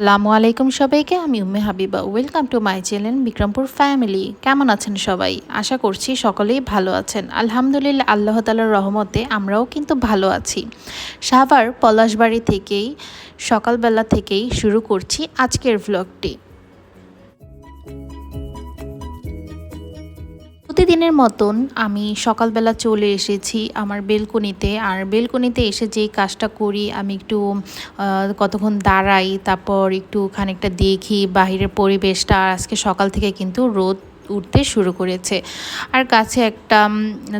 আসসালামু আলাইকুম সবাইকে, আমি Umme Habiba. Welcome to my channel Bikrampur family কেমন আছেন সবাই? আশা করছি সকলেই ভালো আছেন। আলহামদুলিল্লাহ, আল্লাহ তালার রহমতে আমরাও কিন্তু ভালো আছি। সাভার পলাশবাড়ি থেকেই, সকালবেলা থেকেই শুরু করছি আজকের ভ্লগটি প্রতিদিনের মতন আমি সকালবেলা চলে এসেছি আমার বেলকনিতে। আর বেলকনিতে এসে যে কাজটা করি, আমি একটু কতক্ষণ দাঁড়াই, তারপর একটু খানিকটা দেখি বাহিরের পরিবেশটা। আজকে সকাল থেকে কিন্তু রোদ উঠতে শুরু করেছে। আর গাছে একটা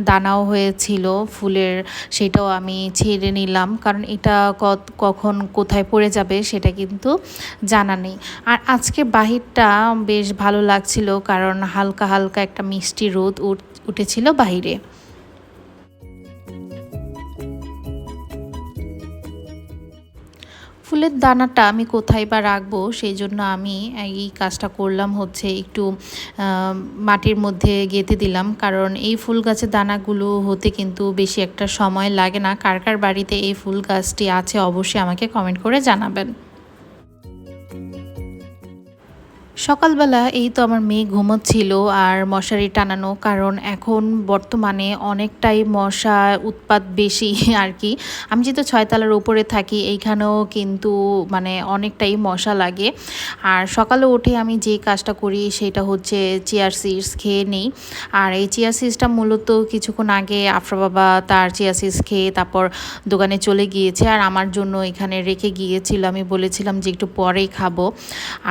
দানাও হয়েছিল, ফুলের সেটাও আমি ছেড়ে নিলাম। কারণ এটা কখন কোথায় পড়ে যাবে সেটা কিন্তু জানা নেই। আর আজকে বাহিরটা বেশ ভালো লাগছিল, কারণ হালকা হালকা একটা মিষ্টি রোদ উঠ- উঠেছিল বাহিরে। ফুলের দানাটা আমি কোথায় বা রাখব, সেই জন্য আমি এই কাজটা করলাম হচ্ছে একটু মাটির মধ্যে গেঁথে দিলাম। কারণ এই ফুল গাছের দানাগুলো হতে কিন্তু বেশি একটা সময় লাগে না। কার কার বাড়িতে এই ফুল গাছটি আছে অবশ্যই আমাকে কমেন্ট করে জানাবেন। সকালবেলা এই তো আমার মেয়ে ঘুমোচ্ছিল আর মশারি টানানো, কারণ এখন বর্তমানে অনেকটাই মশা উৎপাত বেশি আর কি। আমি যেহেতু ছয়তলার উপরে থাকি, এইখানেও কিন্তু মানে অনেকটাই মশা লাগে। আর সকালে উঠে আমি যে কাজটা করি সেটা হচ্ছে চেয়ার সিডস খেয়ে নিই। আর এই চেয়ার সিডসটা মূলত কিছুক্ষণ আগে আফরা বাবা তার চেয়ার সিডস খেয়ে তারপর দোকানে চলে গিয়েছে আর আমার জন্য এখানে রেখে গিয়েছিল। আমি বলেছিলাম যে একটু পরেই খাব।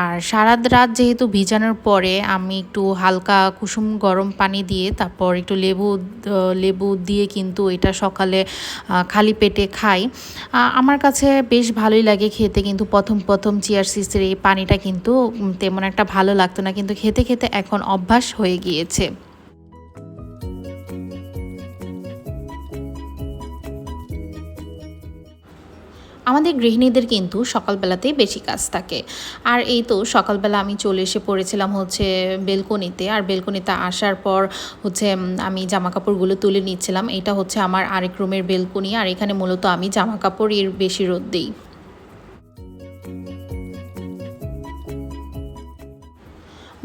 আর সারা রাত যেহেতু ভিজানোর পরে আমি একটু হালকা কুসুম গরম পানি দিয়ে তারপর একটু লেবু লেবু দিয়ে কিন্তু এটা সকালে খালি পেটে খাই। আমার কাছে বেশ ভালোই লাগে খেতে কিন্তু প্রথম প্রথম চিয়ার সিসের এই পানিটা কিন্তু তেমন একটা ভালো লাগতো না। কিন্তু খেতে খেতে এখন অভ্যাস হয়ে গিয়েছে। আমাদের গৃহিণীদের কিন্তু সকালবেলাতেই বেশি কাজ থাকে। আর এই তো সকালবেলা আমি চলে এসে পড়েছিলাম হচ্ছে বেলকনিতে। আর বেলকনিতে আসার পর হচ্ছে আমি জামা কাপড়গুলো তুলে নিচ্ছিলাম। এটা হচ্ছে আমার আরেক রুমের বেলকনি। আর এখানে মূলত আমি জামা কাপড় এর বেশি রোদ দিই।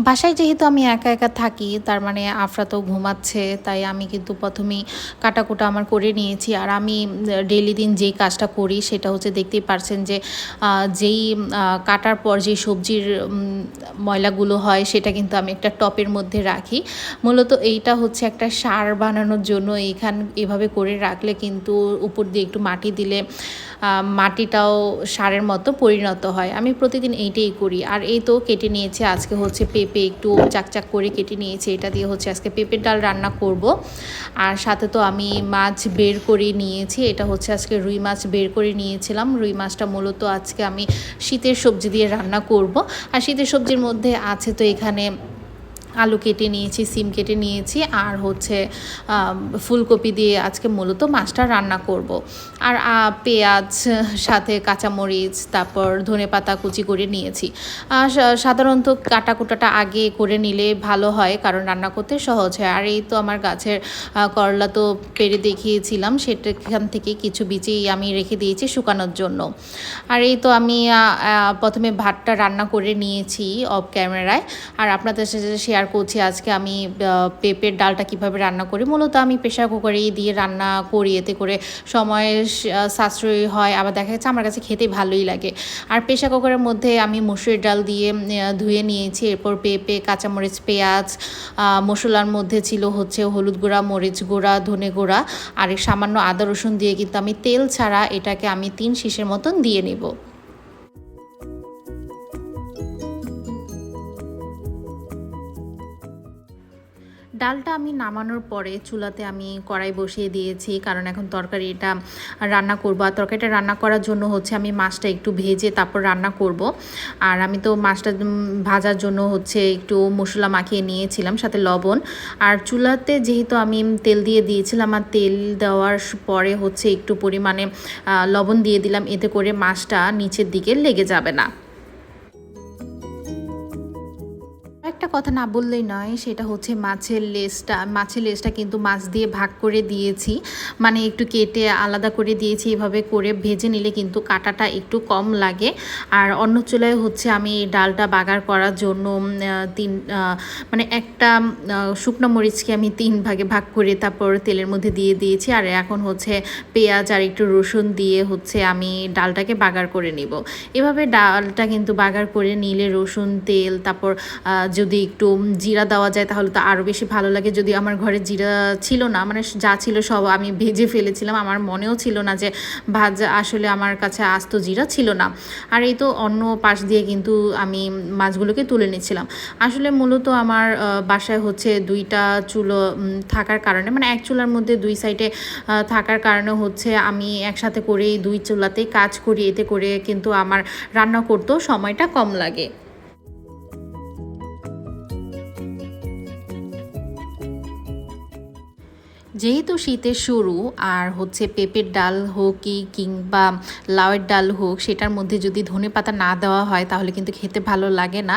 বাসায় যেহেতু আমি একা একা থাকি, তার মানে আফরা তো ঘুমাচ্ছে, তাই আমি কিন্তু প্রথমেই কাটাকুটা আমার করে নিয়েছি। আর আমি ডেলি দিন যেই কাজটা করি, সেটা হচ্ছে দেখতেই পারছেন যে যেই কাটার পর যে সবজির ময়লাগুলো হয়, সেটা কিন্তু আমি একটা টপের মধ্যে রাখি। মূলত এইটা হচ্ছে একটা সার বানানোর জন্য এইখান, এভাবে করে রাখলে কিন্তু উপর দিয়ে একটু মাটি দিলে মাটিটাও সারের মতো পরিণত হয়। আমি প্রতিদিন এইটাই করি। আর এই তো কেটে নিয়েছে, আজকে হচ্ছে পেঁপে একটু চাকচাক করে কেটে নিয়েছি, এটা দিয়ে হচ্ছে আজকে পেঁপের ডাল রান্না করব। আর সাথে তো আমি মাছ বের করে নিয়েছি, এটা হচ্ছে আজকে রুই মাছ বের করে নিয়েছিলাম। রুই মাছটা মূলত আজকে আমি শীতের সবজি দিয়ে রান্না করব। আর শীতের সবজির মধ্যে আছে তো এখানে আলু কেটে নিয়েছি, সিম কেটে নিয়েছি আর হচ্ছে ফুলকপি দিয়ে আজকে মূলত মাছটা রান্না করব। আর পেঁয়াজ, সাথে কাঁচামরিচ, তারপর ধনে পাতা কুচি করে নিয়েছি। সাধারণত কাটা কুটাটা আগে করে নিলে ভালো হয়, কারণ রান্না করতে সহজ হয়। আর এই তো আমার গাছের করলা তো পেরে দেখিয়েছিলাম, সেটাখান থেকে কিছু বিচি আমি রেখে দিয়েছি শুকানোর জন্য। আর এই তো আমি প্রথমে ভাতটা রান্না করে নিয়েছি অফ ক্যামেরায়। আর আপনাদের সাথে শেয়ার করছি আজকে আমি পেঁপের ডালটা কীভাবে রান্না করি। মূলত আমি প্রেশার কুকারেই দিয়ে রান্না করি, এতে করে সময়ের সাশ্রয়ী হয়। আবার দেখা যাচ্ছে আমার কাছে খেতে ভালোই লাগে। আর প্রেশার কুকারের মধ্যে আমি মসুরের ডাল দিয়ে ধুয়ে নিয়েছি। এরপর পেঁপে, কাঁচামরিচ, পেঁয়াজ মশলার মধ্যে ছিল হচ্ছে হলুদ গুঁড়া, মরিচ গুঁড়া, ধনে গুঁড়া। আর সামান্য আদা রসুন দিয়ে কিন্তু আমি তেল ছাড়া এটাকে আমি তিন শীষের মতন দিয়ে নেব। ডালটা আমি নামানোর পরে চুলাতে আমি কড়াই বসিয়ে দিয়েছি, কারণ এখন তরকারি এটা রান্না করব। আর তরকারিটা রান্না করার জন্য হচ্ছে আমি মাছটা একটু ভেজে তারপর রান্না করব। আর আমি তো মাছটা ভাজার জন্য হচ্ছে একটু মশলা মাখিয়ে নিয়েছিলাম, সাথে লবণ। আর চুলাতে যেহেতু আমি তেল দিয়ে দিয়েছিলাম, আর তেল দেওয়ার পরে হচ্ছে একটু পরিমাণে লবণ দিয়ে দিলাম, এতে করে মাছটা নিচের দিকে লেগে যাবে না। একটা কথা না বললেই নয় সেটা হচ্ছে মাছের লেজটা মাছের লেজটা কিন্তু মাছ দিয়ে ভাগ করে দিয়েছি। মানে একটু কেটে আলাদা করে দিয়েছি এভাবে করে ভেজে নিলে কিন্তু কাটাটা একটু কম লাগে। আর অন্য চুলায় হচ্ছে আমি ডালটা বাগার করার জন্য তিন মানে একটা শুকনো মরিচকে আমি তিন ভাগে ভাগ করে তারপর তেলের মধ্যে দিয়ে দিয়েছি। আর এখন হচ্ছে পেঁয়াজ আর একটু রসুন দিয়ে হচ্ছে আমি ডালটাকে বাগার করে নিব। এভাবে ডালটা কিন্তু বাগার করে নিলে রসুন তেল তারপর আহ, যদি একটু জিরা দেওয়া যায় তাহলে তো আরও বেশি ভালো লাগে। যদি আমার ঘরে জিরা ছিল না মানে যা ছিল সব আমি ভেজে ফেলেছিলাম, আমার মনেও ছিল না যে ভাজা আসলে আমার কাছে আস্ত জিরা ছিল না। আর এই তো অন্য পাশ দিয়ে কিন্তু আমি মাছগুলোকে তুলে নিচ্ছিলাম। আসলে মূলত আমার বাসায় হচ্ছে দুইটা চুলো থাকার কারণে মানে এক চুলার মধ্যে দুই সাইডে থাকার কারণে হচ্ছে আমি একসাথে করেই দুই চুলাতেই কাজ করি, এতে করে কিন্তু আমার রান্না করতেও সময়টা কম লাগে। যেহেতু শীতের শুরু আর হচ্ছে পেঁপের ডাল হোক কি কিংবা লাউয়ের ডাল হোক, সেটার মধ্যে যদি ধনে পাতা না দেওয়া হয়, তাহলে কিন্তু খেতে ভালো লাগে না।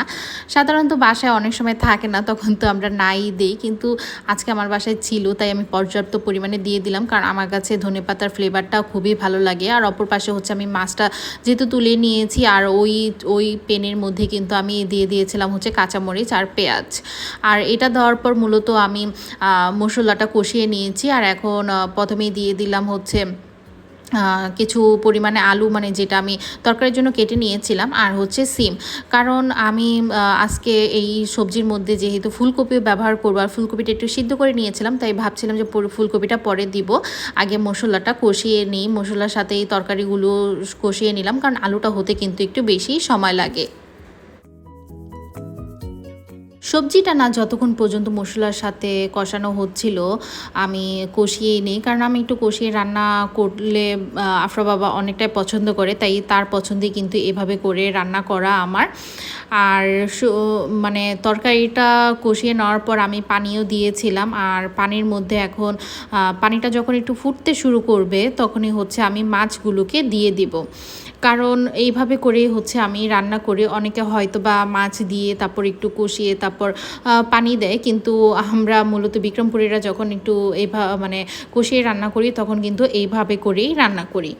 সাধারণত বাসায় অনেক সময় থাকে না, তখন তো আমরা নাই দিই। কিন্তু আজকে আমার বাসায় ছিল, তাই আমি পর্যাপ্ত পরিমাণে দিয়ে দিলাম। কারণ আমার কাছে ধনে পাতার ফ্লেভারটাও খুবই ভালো লাগে। আর অপর পাশে হচ্ছে আমি মাছটা যেহেতু তুলে নিয়েছি, আর ওই ওই পেনের মধ্যে কিন্তু আমি দিয়ে দিয়েছিলাম হচ্ছে কাঁচামরিচ আর পেঁয়াজ। আর এটা দেওয়ার পর মূলত আমি মশলাটা কষিয়ে নিয়েছি। আর এখন প্রথমেই দিয়ে দিলাম হচ্ছে কিছু পরিমাণে আলু মানে যেটা আমি তরকারির জন্য কেটে নিয়েছিলাম, আর হচ্ছে সিম। কারণ আমি আজকে এই সবজির মধ্যে যেহেতু ফুলকপিও ব্যবহার করব, আর ফুলকপিটা একটু সিদ্ধ করে নিয়েছিলাম, তাই ভাবছিলাম যে ফুলকপিটা পরে দিব। আগে মশলাটা কষিয়ে নিই, মশলার সাথে এই তরকারিগুলো কষিয়ে নিলাম, কারণ আলুটা হতে কিন্তু একটু বেশি সময় লাগে। সবজিটা না যতক্ষণ পর্যন্ত মশলার সাথে কষানো হচ্ছিল, আমি কষিয়েই নিই। কারণ আমি একটু কষিয়ে রান্না করলে আফরা বাবা অনেকটাই পছন্দ করে, তাই তার পছন্দে কিন্তু এভাবে করে রান্না করা আমার। আর মানে তরকারিটা কষিয়ে নেওয়ার পর আমি পানিও দিয়েছিলাম। আর পানির মধ্যে এখন পানিটা যখন একটু ফুটতে শুরু করবে, তখনই হচ্ছে আমি মাছগুলোকে দিয়ে দিব। কারণ এইভাবে করে হচ্ছে আমি রান্না করি। অনেকে হয়তো বা মাছ দিয়ে তারপর একটু কষিয়ে তারপর পানি দেয়। কিন্তু আমরা মূলত বিক্রমপুরীরা যখন একটু এইভাবে মানে কষিয়ে রান্না করি, তখন কিন্তু এইভাবে করেই রান্না করি।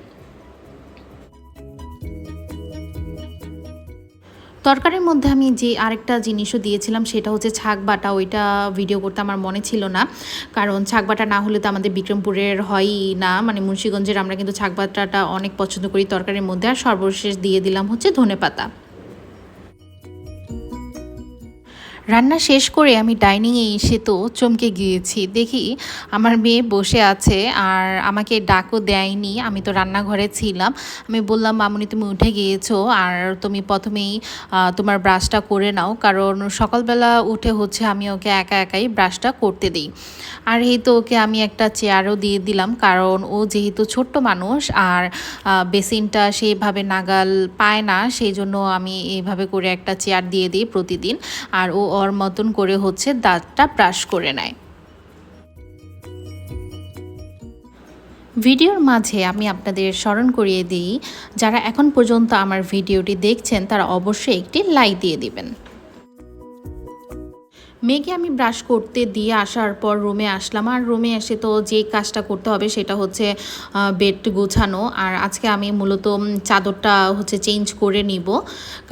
তরকারির মধ্যে আমি যে আরেকটা জিনিসও দিয়েছিলাম, সেটা হচ্ছে ছাগ বাটা। ওইটা ভিডিও করতে আমার মনে ছিল না। কারণ ছাগ বাটা না হলে তো আমাদের বিক্রমপুরের হয়ই না। মানে মুন্সীগঞ্জের আমরা কিন্তু ছাগ বাটাটা অনেক পছন্দ করি তরকারির মধ্যে। আর সর্বশেষ দিয়ে দিলাম হচ্ছে ধনে পাতা রান্না শেষ করে আমি ডাইনিংয়ে এসে তো চমকে গিয়েছি। দেখি আমার মেয়ে বসে আছে আর আমাকে ডাকও দেয়নি। আমি তো রান্নাঘরে ছিলাম। আমি বললাম, মামুনি, তুমি উঠে গিয়েছো আর তুমি প্রথমেই তোমার ব্রাশটা করে নাও। কারণ সকালবেলা উঠে হচ্ছে আমি ওকে একা একাই ব্রাশটা করতে দিই। আর এই তো ওকে আমি একটা চেয়ারও দিয়ে দিলাম। কারণ ও যেহেতু ছোট্ট মানুষ আর বেসিনটা সেইভাবে নাগাল পায় না, সেই জন্য আমি এইভাবে করে একটা চেয়ার দিয়ে দিই প্রতিদিন। আর ও ওর মতন করে হচ্ছে দাঁতটা ব্রাশ করে নেয়। ভিডিওর মাঝে আমি আপনাদের স্মরণ করিয়ে দিই, যারা এখন পর্যন্ত আমার ভিডিওটি দেখছেন, তারা অবশ্যই একটি লাইক দিয়ে দিবেন। মেয়েকে আমি ব্রাশ করতে দিয়ে আসার পর রুমে আসলাম। আর রুমে এসে তো যে কাজটা করতে হবে সেটা হচ্ছে বেড গোছানো। আর আজকে আমি মূলত চাদরটা হচ্ছে চেঞ্জ করে নিব।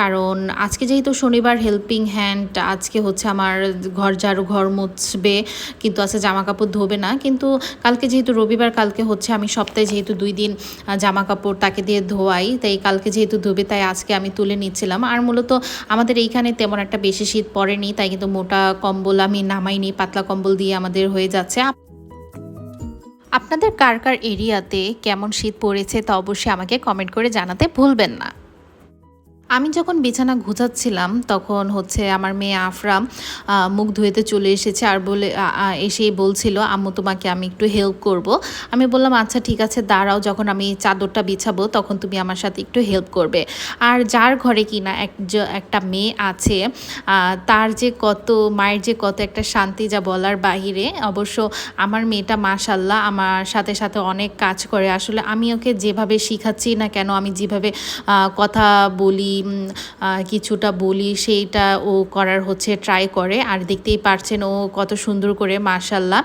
কারণ আজকে যেহেতু শনিবার হেল্পিং হ্যান্ড আজকে হচ্ছে আমার ঘর ঝাড়ু, ঘর মুছবে, কিন্তু আজকে জামা কাপড় ধোবে না। কিন্তু কালকে যেহেতু রবিবার, কালকে হচ্ছে আমি সপ্তাহে যেহেতু দুই দিন জামা কাপড় তাকে দিয়ে ধোয়াই, তাই কালকে যেহেতু ধোবে, তাই আজকে আমি তুলে নিচ্ছিলাম। আর মূলত আমাদের এইখানে তেমন একটা বেশি শীত পড়েনি, তাই কিন্তু মোটা কম্বল, আমি নামাইনি পাতলা কম্বল দিয়ে আমাদের হয়ে যাচ্ছে। আপনাদের কার কার এরিয়াতে কেমন শীত পড়েছে তা অবশ্যই আমাকে কমেন্ট করে জানাতে ভুলবেন না। আমি যখন বিছানা গুছাচ্ছিলাম, তখন হচ্ছে আমার মেয়ে আফরাম মুখ ধুয়েতে চলে এসেছে আর বলে এসেই বলছিল, আম্মু, তোমাকে আমি একটু হেল্প করব। আমি বললাম আচ্ছা ঠিক আছে, দাঁড়াও, যখন আমি চাদরটা বিছাবো, তখন তুমি আমার সাথে একটু হেল্প করবে। আর যার ঘরে কিনা এক জ- একটা মেয়ে আছে তার যে কত, মায়ের যে কত একটা শান্তি যা বলার বাহিরে, অবশ্য আমার মেয়েটা মাশাল্লাহ আমার সাথে সাথে অনেক কাজ করে। আসলে আমি ওকে যেভাবে শিখাচ্ছি না কেন, আমি যেভাবে কথা বলি কিছুটা বলি, সেইটা ও করার হচ্ছে ট্রাই করে। আর দেখতেই পারছেন ও কত সুন্দর করে মার্শাল্লাহ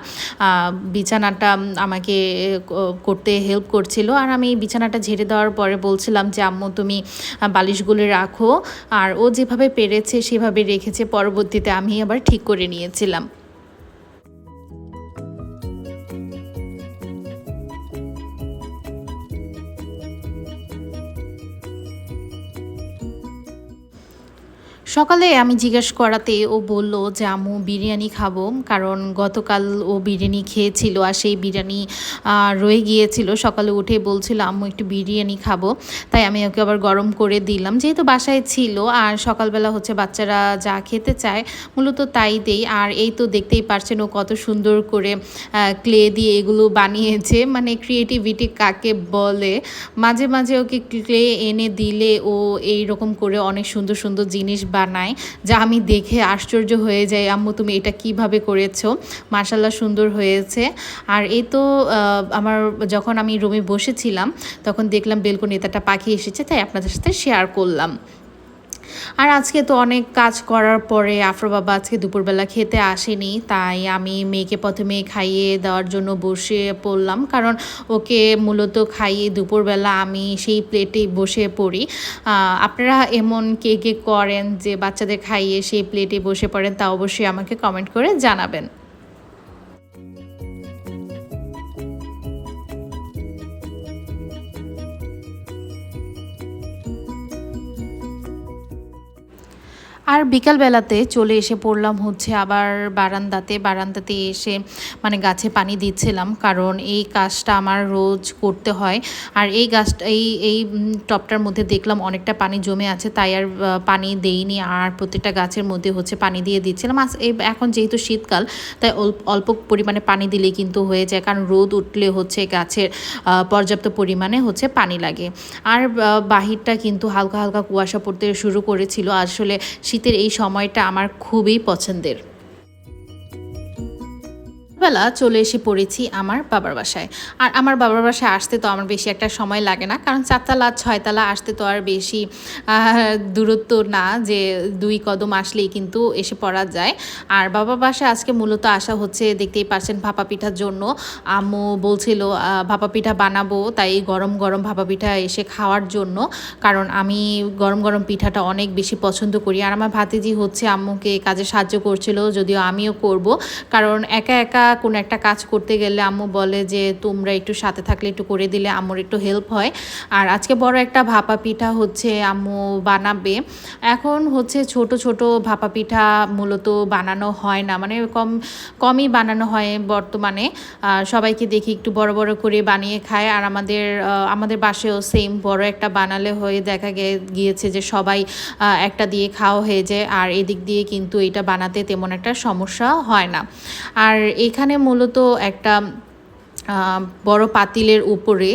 বিছানাটা আমাকে করতে হেল্প করছিল। আর আমি বিছানাটা ঝেড়ে দেওয়ার পরে বলছিলাম যে, আম্মু, তুমি বালিশগুলো রাখো। আর ও যেভাবে পেরেছে, সেভাবে রেখেছে। পরবর্তীতে আমি আবার ঠিক করে নিয়েছিলাম। সকালে আমি জিজ্ঞেস করাতে ও বলল যে, আম্মু, বিরিয়ানি খাব। কারণ গতকাল ও বিরিয়ানি খেয়েছিল আর সেই বিরিয়ানি রয়ে গিয়েছিল। সকালে উঠে বলছিল, আম্মু, একটু বিরিয়ানি খাব। তাই আমি ওকে আবার গরম করে দিলাম। যেহেতু বাসায় ছিল আর সকালবেলা হচ্ছে বাচ্চারা যা খেতে চায়, মূলত তাই দেই। আর এই তো দেখতেই পারছেন ও কত সুন্দর করে ক্লে দিয়ে এগুলো বানিয়েছে। মানে ক্রিয়েটিভিটি কাকে বলে? মাঝে মাঝে ওকে ক্লে এনে দিলে ও এই রকম করে অনেক সুন্দর সুন্দর জিনিস বানায় যা আমি দেখে আশ্চর্য হয়ে যাই, আম্মু তুমি এটা কীভাবে করেছ? মার্শাল্লাহ সুন্দর হয়েছে। আর এই তো আমার যখন আমি রুমে বসেছিলাম, তখন দেখলাম বেলকনিতে একটা পাখি এসেছে, তাই আপনাদের সাথে শেয়ার করলাম। আর আজকে তো অনেক কাজ করার পরে আফরো বাবা আজকে দুপুরবেলা খেতে আসেনি, তাই আমি মেয়েকে প্রথমে খাইয়ে দেওয়ার জন্য বসে পড়লাম। কারণ ওকে মূলত খাইয়ে দুপুরবেলা আমি সেই প্লেটে বসে পড়ি। আপনারা এমন কে কে করেন যে বাচ্চাদের খাইয়ে সেই প্লেটে বসে পড়েন তা অবশ্যই আমাকে কমেন্ট করে জানাবেন। আর বিকালবেলাতে চলে এসে পড়লাম হচ্ছে আবার বারান্দাতে। বারান্দাতে এসে মানে গাছে পানি দিচ্ছিলাম কারণ এই কাজটা আমার রোজ করতে হয়। আর এই গাছটা এই এই উম, টবটার মধ্যে দেখলাম অনেকটা পানি জমে আছে তাই আর পানি দেইনি। আর প্রত্যেকটা গাছের মধ্যে হচ্ছে পানি দিয়ে দিচ্ছিলাম। এই এখন যেহেতু শীতকাল তাই অল্প পরিমাণে পানি দিলে কিন্তু হয়ে যায় কারণ রোদ উঠলে হচ্ছে গাছের পর্যাপ্ত পরিমাণে হচ্ছে পানি লাগে। আর বাহিরটা কিন্তু হালকা হালকা কুয়াশা পড়তে শুরু করেছিল। আসলে শীতের এই সময়টা আমার খুবই পছন্দের। বেলা চলে এসে পড়েছি আমার বাবার বাসায়। আর আমার বাবার বাসায় আসতে তো আমার বেশি একটা সময় লাগে না, কারণ চারতলা, ছয়তলা আসতে তো আর বেশি দূরত্ব না যে দুই কদম আসলেই কিন্তু এসে পড়া যায়। আর বাবার বাসায় আজকে মূলত আসা হচ্ছে, দেখতেই পাচ্ছেন ভাপা পিঠার জন্য। আম্মু বলছিল ভাপা পিঠা বানাবো, তাই গরম গরম ভাপা পিঠা এসে খাওয়ার জন্য। কারণ আমি গরম গরম পিঠাটা অনেক বেশি পছন্দ করি। আর আমার ভাতিজি হচ্ছে আম্মুকে কাজে সাহায্য করছিল, যদিও আমিও করব। কারণ একা একা কোনো একটা কাজ করতে গেলে আম্মু বলে যে, তোমরা একটু সাথে থাকলে একটু করে দিলে আম্মুর একটু হেল্প হয়। আর আজকে বড় একটা ভাপা পিঠা হচ্ছে আম্মু বানাবে। এখন হচ্ছে ছোট ছোট ভাপা পিঠা মূলত বানানো হয় না। মানে কম, কমই বানানো হয় বর্তমানে। সবাইকে দেখি একটু বড় বড় করে বানিয়ে খায়। আর আমাদের আমাদের বাসেও সেম বড় একটা বানালে হয়ে দেখা গিয়েছে যে সবাই একটা দিয়ে খাওয়া হয়ে যায়। আর এদিক দিয়ে কিন্তু এটা বানাতে তেমন একটা সমস্যা হয় না। আর এখানে মূলত একটা বড় পাতিলের উপরে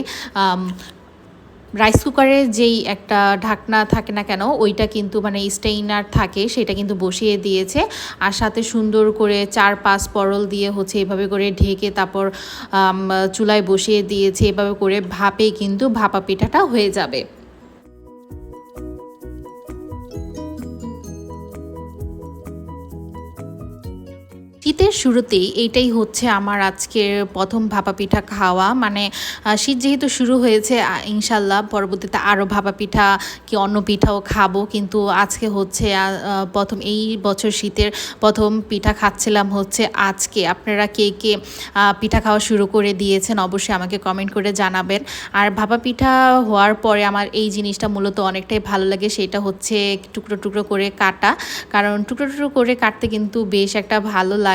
রাইস কুকারের যেই একটা ঢাকনা থাকে না কেন, ওইটা কিন্তু মানে স্টেইনার থাকে, সেটা কিন্তু বসিয়ে দিয়েছে। আর সাথে সুন্দর করে চার পাঁচ পরল দিয়ে হচ্ছে এভাবে করে ঢেকে তারপর চুলায় বসিয়ে দিয়েছে। এভাবে করে ভাপে কিন্তু ভাপা পিঠাটা হয়ে যাবে। শীতের শুরুতেই এইটাই হচ্ছে আমার আজকের প্রথম ভাপা পিঠা খাওয়া। মানে শীত যেহেতু শুরু হয়েছে ইনশাল্লাহ পরবর্তীতে আরও ভাপা পিঠা কি অন্য পিঠাও খাব। কিন্তু আজকে হচ্ছে প্রথম এই বছর শীতের প্রথম পিঠা খাচ্ছিলাম হচ্ছে আজকে। আপনারা কে কে পিঠা খাওয়া শুরু করে দিয়েছেন অবশ্যই আমাকে কমেন্ট করে জানাবেন। আর ভাপা পিঠা হওয়ার পরে আমার এই জিনিসটা মূলত অনেকটাই ভালো লাগে, সেটা হচ্ছে টুকরো টুকরো করে কাটা। কারণ টুকরো টুকরো করে কাটতে কিন্তু বেশ একটা ভালো লাগে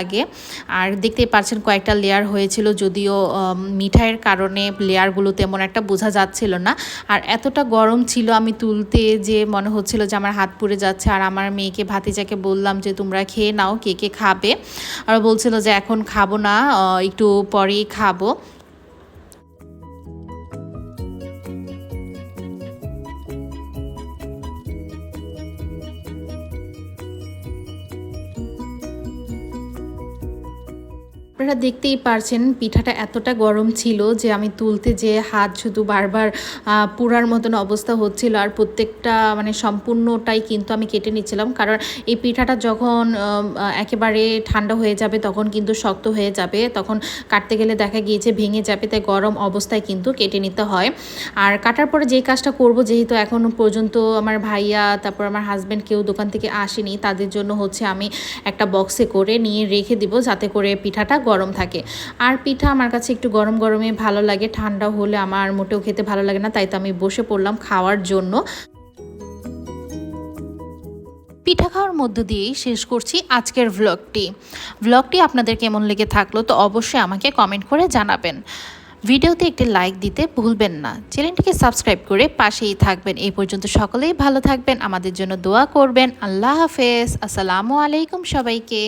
আর দেখতে পাচ্ছেন কয়েকটা লেয়ার হয়েছিল, যদিও মিঠাইয়ের কারণে লেয়ারগুলো তেমন একটা বোঝা যাচ্ছিল না। আর এতটা গরম ছিল আমি তুলতে যে মনে হচ্ছিল যে আমার হাত পুড়ে যাচ্ছে। আর আমার মেয়েকে, ভাতিজাকে বললাম যে, তোমরা খেয়ে নাও, কে কে খাবে? আর বলছিল যে, এখন খাব না একটু পরেই খাব। আপনারা দেখতেই পারছেন পিঠাটা এতটা গরম ছিল যে আমি তুলতে যে হাত শুধু বারবার পুরার মতন অবস্থা হচ্ছিল আর প্রত্যেকটা মানে সম্পূর্ণটাই কিন্তু আমি কেটে নিচ্ছিলাম। কারণ এই পিঠাটা যখন একেবারে ঠান্ডা হয়ে যাবে তখন কিন্তু শক্ত হয়ে যাবে। তখন কাটতে গেলে দেখা গিয়েছে ভেঙে যাবে, তাই গরম অবস্থায় কিন্তু কেটে নিতে হয়। আর কাটার পরে যেই কাজটা করব, যেহেতু এখনও পর্যন্ত আমার ভাইয়া, তারপর আমার হাজব্যান্ড কেউ দোকান থেকে আসেনি, তাদের জন্য হচ্ছে আমি একটা বক্সে করে নিয়ে রেখে দিব, যাতে করে পিঠাটা গরম থাকে। আর পিঠা আমার কাছে একটু গরম গরমে ভালো লাগে, ঠান্ডা হলে আমার মোটেও খেতে ভালো লাগে না, তাই তো আমি বসে পড়লাম খাওয়ার জন্য। পিঠা খাওয়ার মধ্য দিয়েই শেষ করছি আজকের ভ্লগটি ভ্লগটি আপনাদের কেমন লেগে থাকল তো অবশ্যই আমাকে কমেন্ট করে জানাবেন। ভিডিওতে একটি লাইক দিতে ভুলবেন না। চ্যানেলটিকে সাবস্ক্রাইব করে পাশেই থাকবেন। এই পর্যন্ত সকলেই ভালো থাকবেন, আমাদের জন্য দোয়া করবেন। আল্লাহ হাফেজ। আসসালামু আলাইকুম সবাইকে।